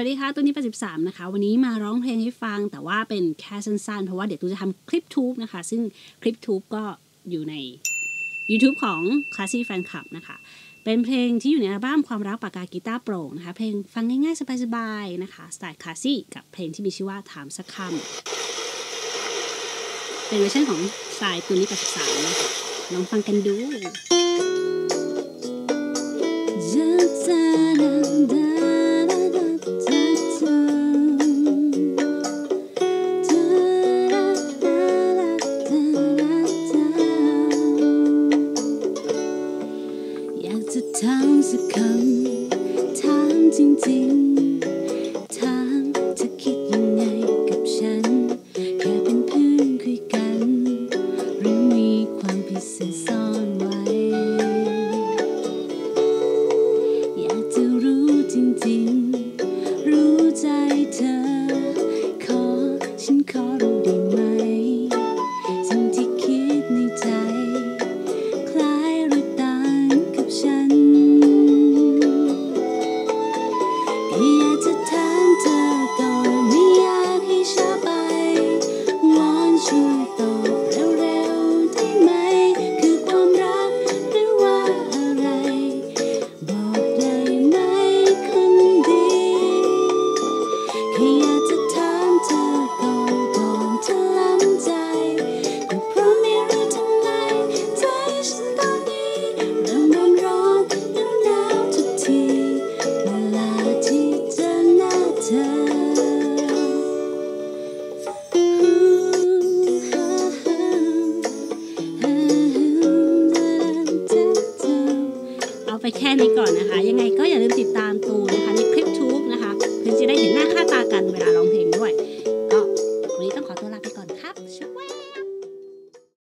วัสดีค่ะ ตัวนี้83 นะคะ วันนี้มาร้องเพลงให้ฟัง แต่ว่าเป็นแค่สั้นๆ เพราะว่าเดี๋ยวตูจะทำคลิปทูบนะคะ ซึ่งคลิปทูบก็อยู่ใน YouTube ของ Classy Fan Club นะคะ เป็นเพลงที่อยู่ในอัลบั้มความรักปากกากีตาร์โปร่งนะคะ เพลงฟังง่ายๆ สบายๆ นะคะ สไตล์คลาสซี่กับเพลงที่มีชื่อว่าถามสักคำเป็นเวอร์ชันของสายตัวนี้83นะคะลองฟังกันดู สักคำถามจริงๆ ไปแค่นี้ก่อนนะคะ ยังไงก็อย่าลืมติดตามตูนะคะในคลิปทูบนะคะเพื่อจะได้เห็นหน้าค่าตากันเวลาร้องเพลง